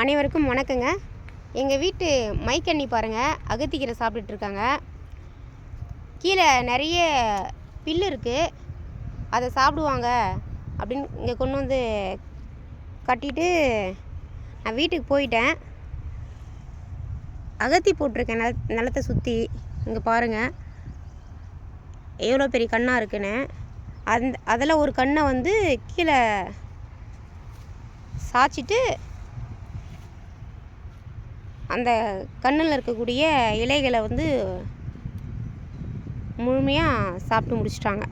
அனைவருக்கும் வணக்கங்க. எங்கள் வீட்டு மைக்கண்ணி பாருங்கள் அகத்திக்கீரை சாப்பிட்டுட்ருக்காங்க கீழே நிறைய பில்லு இருக்குது அதை சாப்பிடுவாங்க அப்படின்னு இங்கே கொண்டு வந்து கட்டிட்டு நான் வீட்டுக்கு போயிட்டேன். அகத்தி போட்டிருக்கேன் நில நிலத்தை சுற்றி இங்கே பாருங்கள் எவ்வளோ பெரிய கண்ணாக இருக்குன்னு. அந்த அதில் ஒரு கண்ணை வந்து கீழே சாய்ச்சிட்டு அந்த கண்ணில் இருக்கக்கூடிய இலைகளை வந்து முழுமையாக சாப்பிட்டு முடிச்சிட்டாங்க.